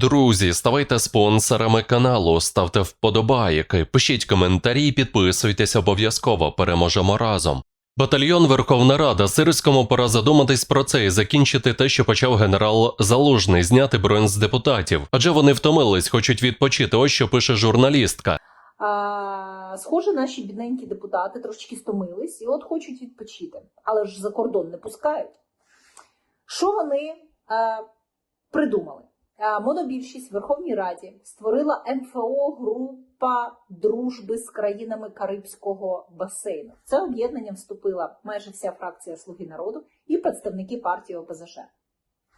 Друзі, ставайте спонсорами каналу, ставте вподобайки, пишіть коментарі, підписуйтесь обов'язково. Переможемо разом. Батальйон Верховна Рада Сирському пора задуматись про це і закінчити те, що почав генерал Залужний, зняти бронь з депутатів. Адже вони втомились, хочуть відпочити. Ось що пише журналістка. А, схоже, наші бідненькі депутати трошечки стомились і от хочуть відпочити, але ж за кордон не пускають. Що вони а, придумали? А, монобільшість в Верховній Раді створила МФО група дружби з країнами Карибського басейну. Це об'єднання вступила майже вся фракція Слуги народу і представники партії ОПЗЖ.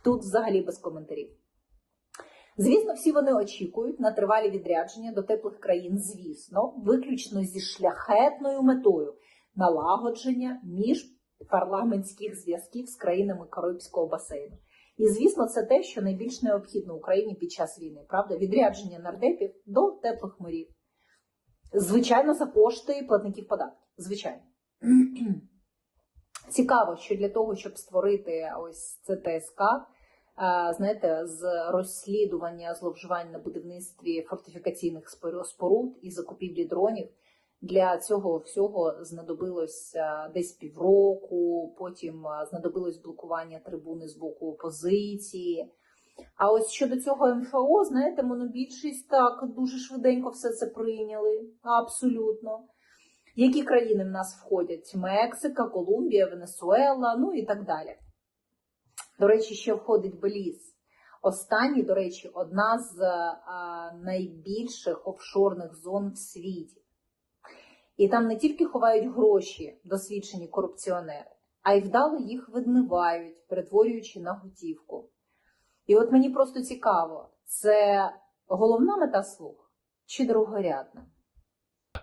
Тут взагалі без коментарів. Звісно, всі вони очікують на тривалі відрядження до теплих країн, звісно, виключно зі шляхетною метою налагодження міжпарламентських зв'язків з країнами Карибського басейну. І звісно, це те, що найбільш необхідно Україні під час війни, правда, відрядження нардепів до теплих морів. Звичайно, за кошти платників податків. Звичайно. Цікаво, що для того, щоб створити ось це ТСК, е, знаєте, з розслідування зловживань на будівництві фортифікаційних споруд і закупівлі дронів. Для цього всього знадобилось е, десь півроку, потім е, знадобилось блокування трибуни з боку опозиції. А ось щодо цього МФО, знаєте, монобільшість так дуже швиденько все це прийняли. Абсолютно. Які країни в нас входять? Мексика, Колумбія, Венесуела, ну і так далі. До речі, ще входить Беліз. Останній, до речі, одна з а, найбільших офшорних зон в світі. І там не тільки ховають гроші досвідчені корупціонери, а й вдало їх виднивають, перетворюючи на готівку. І от мені просто цікаво, це головна мета слуг чи другорядна?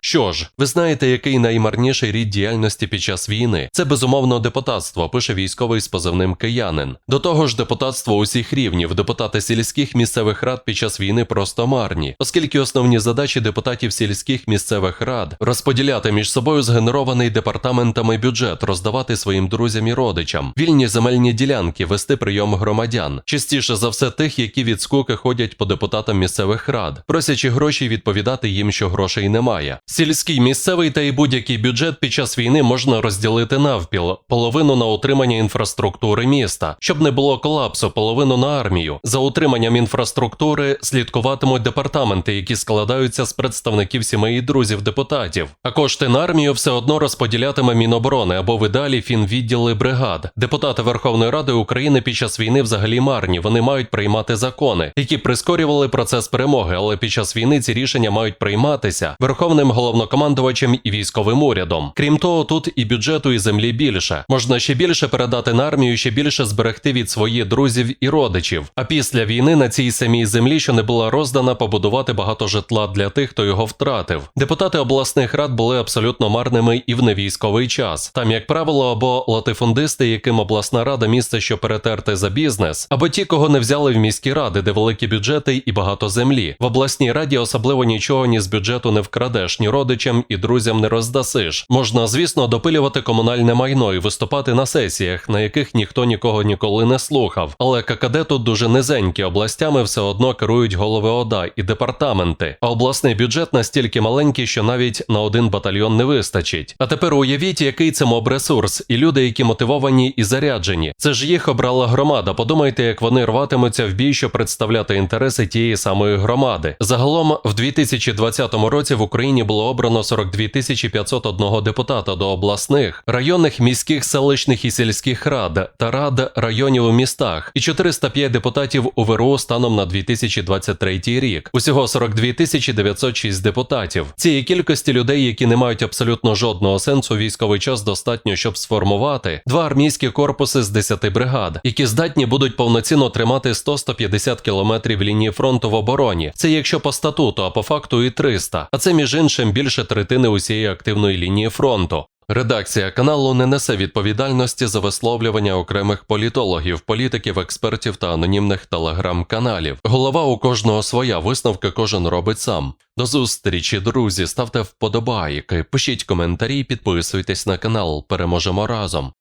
Що ж, ви знаєте, який наймарніший рід діяльності під час війни? Це безумовно депутатство, пише військовий з позивним киянин. До того ж, депутатство усіх рівнів, депутати сільських місцевих рад під час війни просто марні, оскільки основні задачі депутатів сільських місцевих рад розподіляти між собою згенерований департаментами бюджет, роздавати своїм друзям і родичам, вільні земельні ділянки, вести прийом громадян, частіше за все тих, які від скуки ходять по депутатам місцевих рад, просячи гроші відповідати їм, що грошей немає. Сільський, місцевий та й будь-який бюджет під час війни можна розділити навпіл, половину на утримання інфраструктури міста, щоб не було колапсу, половину на армію. За утриманням інфраструктури слідкуватимуть департаменти, які складаються з представників сімей і друзів депутатів. А кошти на армію все одно розподілятиме Міноборони або в ідеалі фінвідділи бригад. Депутати Верховної Ради України під час війни взагалі марні. Вони мають приймати закони, які прискорювали процес перемоги, але під час війни ці рішення мають прийматися верховним головнокомандувачем і військовим урядом. Крім того, тут і бюджету, і землі більше. Можна ще більше передати на армію, ще більше зберегти від своїх друзів і родичів. А після війни на цій самій землі, що не була роздана, побудувати багато житла для тих, хто його втратив. Депутати обласних рад були абсолютно марними і в невійськовий час. Там, як правило, або латифундисти, яким обласна рада місце, що перетерти за бізнес, або ті, кого не взяли в міські ради, де великі бюджети і багато землі. В обласній раді особливо нічого ні з бюджету не вкрадеш, ні родичам і друзям не роздасиш. Можна, звісно, допилювати комунальне майно і виступати на сесіях, на яких ніхто нікого ніколи не слухав. Але ККД тут дуже низенькі, областями все одно керують голови ОДА і департаменти. А обласний бюджет настільки маленький, що навіть на один батальйон не вистачить. А тепер уявіть, який це моб-ресурс, і люди, які мотивовані і заряджені. Це ж їх обрала громада. Подумайте, як вони рватимуться в бій, щоб представляти інтереси тієї самої громади. Загалом, в 2020 році в Україні було обрано 42 тисячі 501 депутата до обласних, районних, міських, селищних і сільських рад та рад районів у містах, і 405 депутатів у ВРУ станом на 2023 рік. Усього 42 тисячі 906 депутатів. Цієї кількості людей, які не мають абсолютно жодного сенсу, військовий час достатньо, щоб сформувати два армійські корпуси з 10 бригад, які здатні будуть повноцінно тримати 100-150 кілометрів лінії фронту в обороні. Це якщо по статуту, а по факту і 300. А це між іншим більше третини усієї активної лінії фронту. Редакція каналу не несе відповідальності за висловлювання окремих політологів, політиків, експертів та анонімних телеграм-каналів. Голова у кожного своя висновки кожен робить сам. До зустрічі, друзі. Ставте вподобайки, пишіть коментарі, підписуйтесь на канал. Переможемо разом.